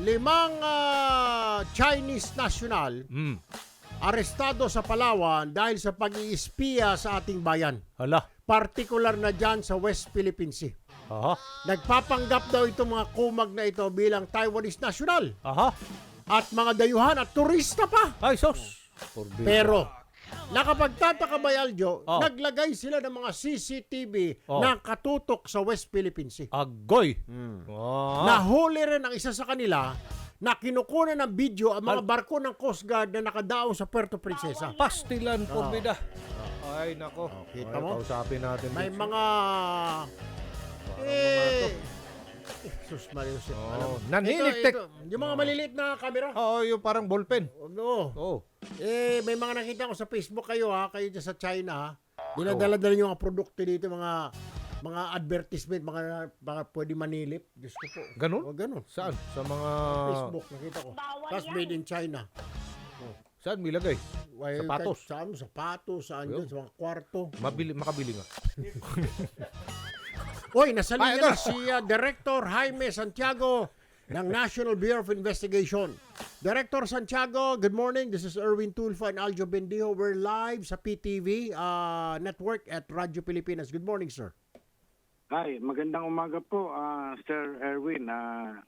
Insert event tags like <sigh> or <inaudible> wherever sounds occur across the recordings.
limang ah, Chinese national Mm. arestado sa Palawan dahil sa pag-iispiya sa ating bayan. Hala. Partikular na dyan sa West Philippine Sea. Aha. Nagpapanggap daw itong mga kumag na ito bilang Taiwanese national Aha. at mga dayuhan at turista pa. Ay, sos. Pero, nakapagtataka ba Aljo, Oh. naglagay sila ng mga CCTV Oh. na katutok sa West Philippine Sea. Agoy. Hmm. Ah. Nahuli rin ang isa sa kanila na kinukunan ng video ang mga barko ng Coast Guard na nakadaong sa Puerto Princesa. Pastilan, forbida. Ay, nako. Oh, kita Ay, mo? Kausapin natin. May mga... Eh... eh, Sus Marius. Oh, naninitik. Yung mga maliliit na camera. Oo, yung parang ballpen. Oo. Oo. Eh, may mga nakita ko sa Facebook kayo ha, kayo dyan sa China ha. Dinadala-dala nyo mga produkto dito, mga mga advertisement, mga, mga pwede manilip. Diyos ko po. Ganun? O, ganun. Saan? Sa mga... Facebook, nakita ko. Tapos made in China. Saan milagay? Why, Sapatos. kahit Saan? Sapatos, saan dyan, sa mga kwarto. Mabili, makabili nga. <laughs> Uy, nasa linya na si uh, Director Jaime Santiago ng National Bureau of Investigation. Director Santiago, good morning. This is Erwin Tulfo and Aljo Bendijo. We're live sa PTV uh, network at Radyo Pilipinas. Good morning, sir. Hi, magandang umaga po, ah, Sir Erwin. ah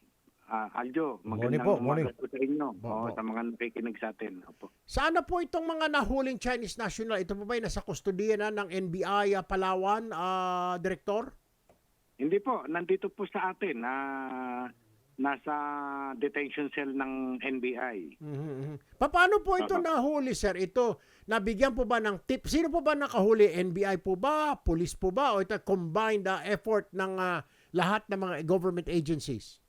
ah, Aljo, Morning magandang po, umaga morning. po sa inyo. Opo. Oo, sa mga nakikinig sa atin. Opo. Saan na po itong mga nahuling Chinese national? Ito po ba ay nasa kustodiya na ng NBI uh, Palawan, uh, Director? Hindi po, nandito po sa atin na nasa detention cell ng NBI. Mhm. Pa- Paano po ito nahuli, sir? Ito, nabigyan po ba ng tip? Sino po ba nakahuli? NBI po ba? Police po ba? O ito combined uh, effort ng uh, lahat ng mga government agencies?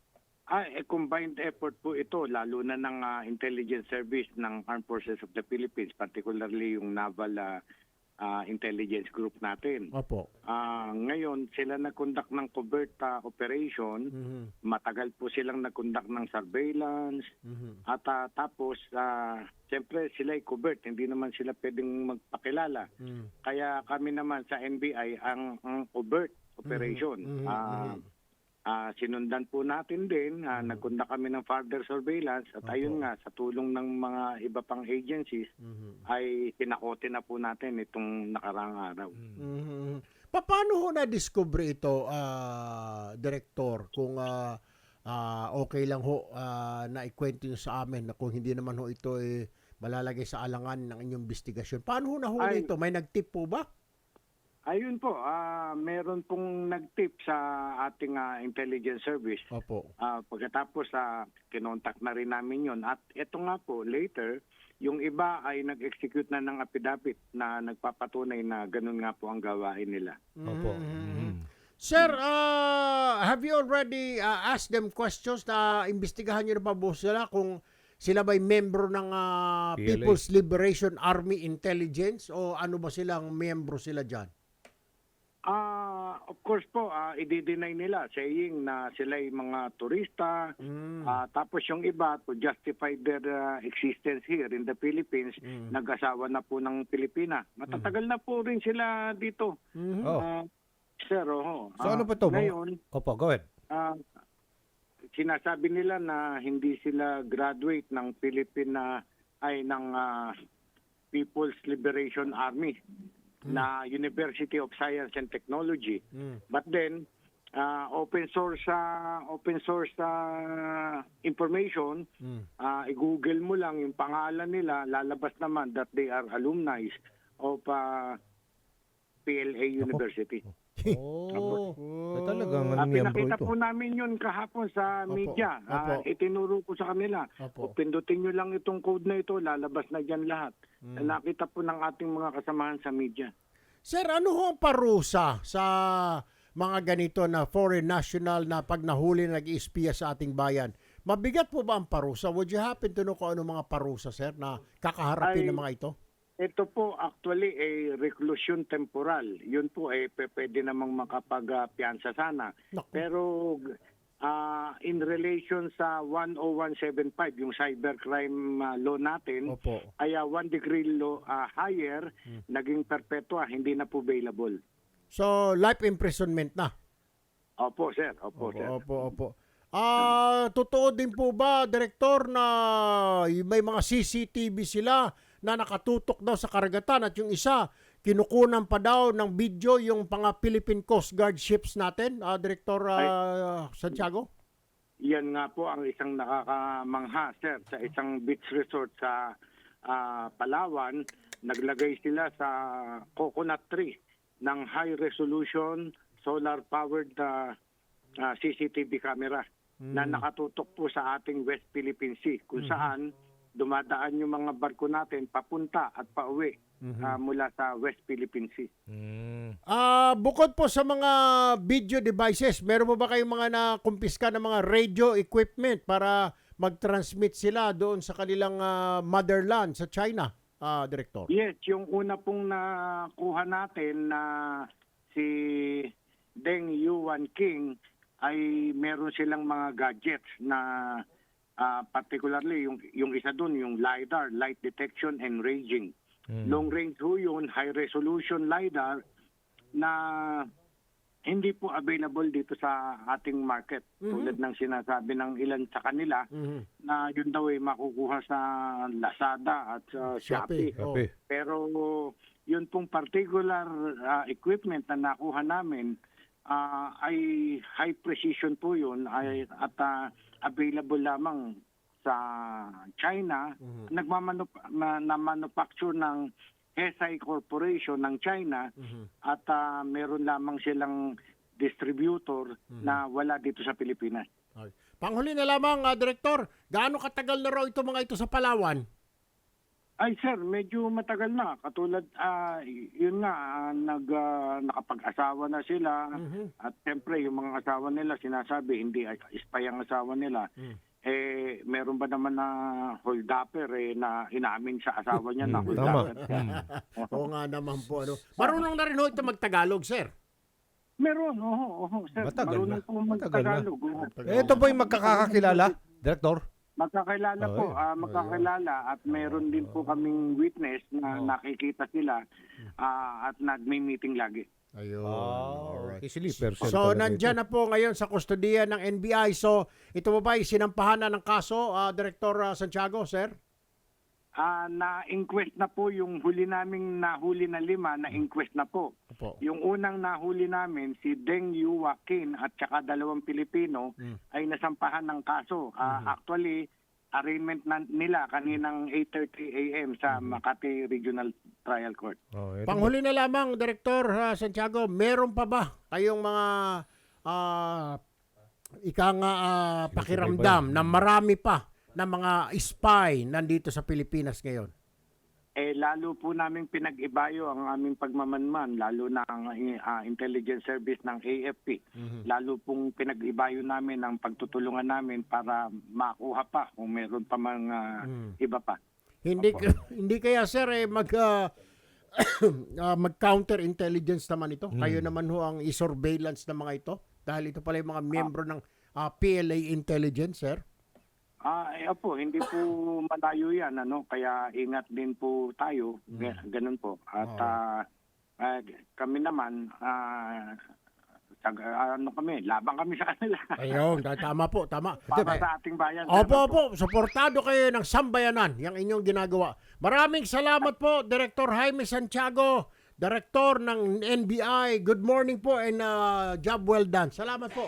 Ah, eh, combined effort po ito, lalo na ng ah, intelligence service ng Armed Forces of the Philippines, particularly yung naval ah, ah, intelligence group natin. Opo. Ah, ngayon, sila nag-conduct ng covert ah, operation. Mhm. Matagal po silang nag-conduct ng surveillance. Mhm. At ah, tapos, ah, siyempre sila ay covert, hindi naman sila pwedeng magpakilala. Mhm. Kaya kami naman sa NBI ang, ang covert operation. Mhm, Ah, mhm. Ah, sinundan po natin din, ah, nagkunda kami ng further surveillance at Opo. ayun nga, sa tulong ng mga iba pang agencies, Mhm. ay pinakote na po natin itong nakarang araw. Mhm. Pa- Paano ho na-discover ito, ah, Director, kung ah, ah, okay lang ho ah, na ikwento nyo sa amin na kung hindi naman ho ito eh, malalagay sa alangan ng inyong investigasyon. Paano ho nahuli Ay. ito? May nag-tip po ba? Ayun po, ah, meron pong nag-tip sa ating ah, intelligence service Opo. Ah, pagkatapos sa kinontak na rin namin yon at ito nga po later yung iba ay nag-execute na ng affidavit na nagpapatunay na ganun nga po ang gawain nila. Opo. Mhm. Mhm. Sir, uh, have you already uh, asked them questions na imbestigahan nyo na pa po sila kung sila ba'y membro ng uh, PLA? People's Liberation Army Intelligence o ano ba silang membro sila dyan? Ah, of course po, ah, i-deny nila saying na sila ay mga turista. Mm. Ah, tapos yung iba to justify their ah, existence here in the Philippines, Mm. nag-asawa na po ng Pilipina. Matatagal na po rin sila dito. Mhm. Oh. Ah, sir, oho. So Ah, ano pa to? Ngayon, Opo, go ahead. Ah, sinasabi nila na hindi sila graduate ng Philippine ay ng ah, People's Liberation Army na University of Science and Technology. Mm. But then ah, open source sa open source ah, information, Mm. ah, i-google mo lang yung pangalan nila, lalabas naman that they are alumni of ah, PLA University. Oh. Ay, talagang Ah, ano miyembro pinakita ito. po namin yun kahapon sa Opo, media. Ah, opo. itinuro ko sa kanila. Opo. O pindutin nyo lang itong code na ito, lalabas na dyan lahat. Mm. Nakita po ng ating mga kasamahan sa media. Sir, ano ho ang parusa sa mga ganito na foreign national na pag nahuli na nag-iispiya sa ating bayan? Mabigat po ba ang parusa? Would you happen to know kung ano mga parusa, sir, na kakaharapin Ay, ng mga ito? Ito po actually ay reclusion temporal. Yun po ay pe- pwede namang makapag-piansa sana. Naku. Pero ah, in relation sa 10175, yung cybercrime ah, law natin, Opo. ay ah, one degree law ah, higher, naging perpetua, hindi na po available. So, life imprisonment na. Opo, sir. Opo, Opo, sir. opo, opo. Ah, totoo din po ba, Direktor, na may mga CCTV sila na nakatutok daw sa karagatan at yung isa, kinukunan pa daw ng video yung mga Philippine Coast Guard ships natin, ah, Direktor ah, Santiago? Yan nga po ang isang nakakamangha, sir, sa isang beach resort sa ah, Palawan. Naglagay sila sa coconut tree ng high resolution solar powered CCTV camera na nakatutok po sa ating West Philippine Sea kung saan dumadaan yung mga barko natin papunta at pauwi ah, mula sa West Philippine Sea. Mm. Ah, bukod po sa mga video devices, meron mo ba kayong mga nakumpiska ng mga radio equipment para mag-transmit sila doon sa kanilang ah, motherland sa China, ah, Director? Yes, yung una pong nakuha natin na si Deng Yuan King ay meron silang mga gadgets na ah, particularly yung yung isa doon yung lidar, light detection and ranging. Mm. Long range ho yun, high resolution lidar na hindi po available dito sa ating market. Tulad ng sinasabi ng ilan sa kanila Mhm. na yun daw ay makukuha sa Lazada at sa Shopee. Shopee. Oh. Pero yun pong particular ah, equipment na nakuha namin ah, ay high precision po yun ay, at ah, available lamang sa China. Nagmamanup- na, na manufacture ng Hesai Corporation ng China Mhm. at ah, meron lamang silang distributor na wala dito sa Pilipinas. Okay. Panghuli na lamang, ah, Director, gaano katagal na raw ito mga ito sa Palawan? Ay sir, medyo matagal na. Katulad, ah, yun nga, ah, nag, ah, nakapag-asawa na sila. Mhm. At siyempre, yung mga asawa nila, sinasabi, hindi ay spy ang asawa nila. Mm. Eh, meron ba naman na holdupper eh, na inamin sa asawa niya na Mm, holdupper? tama. Mm. <laughs> Oo nga naman po. Ano. <laughs> Marunong na rin ho ito magtagalog, sir. Meron, oo, oo, sir. Matagal Marunong na. po Matagal na. magtagalog. oo. Eh, ito po yung magkakakilala, Director? Magkakilala Oo, po, eh. ah, magkakilala at meron din po kaming witness na Oo. nakikita sila ah, at nagme-meeting lagi. Ayun. Oh, cell So, nandyan ito. na po ngayon sa kustodiya ng NBI. So, ito ba ba sinampahan na ng kaso, ah, Director ah, Santiago, sir? Ah, na-inquest na po yung huli naming nahuli na lima, na-inquest na po. Opo. Yung unang nahuli namin, si Deng Yua Kin at saka dalawang Pilipino Mm. ay nasampahan ng kaso. Ah, Actually, arraignment na nila kaninang 8.30 a.m. sa Makati Regional Trial Court. Oh, Panghuli na lamang, Director ah, Santiago, meron pa ba kayong mga ah, ika nga ah, pakiramdam na marami pa na mga spy nandito sa Pilipinas ngayon? Eh, lalo po namin pinag-ibayo ang aming pagmamanman, lalo na ang ah, intelligence service ng AFP. Lalo pong pinag-ibayo namin ang pagtutulungan namin para makuha pa kung meron pa mga Mm. iba pa. Hindi <laughs> hindi kaya sir eh mag ah, <coughs> ah, mag-counter intelligence naman ito. Kayo naman ho ang i-surveillance ng mga ito dahil ito pala yung mga miyembro ng ah, PLA intelligence, sir. Ah, eh, opo, hindi po <laughs> malayo yan, ano, kaya ingat din po tayo, Ga- ganun po. At Oo. ah, ah, kami naman, ah, tag- ano kami, labang kami sa kanila. Ayun, ta- tama po, tama. <laughs> para sa ating bayan. Opo, Salamat opo, suportado kayo ng sambayanan, yung inyong ginagawa. Maraming salamat po, Director Jaime Santiago, Director ng NBI. Good morning po and ah, job well done. Salamat po.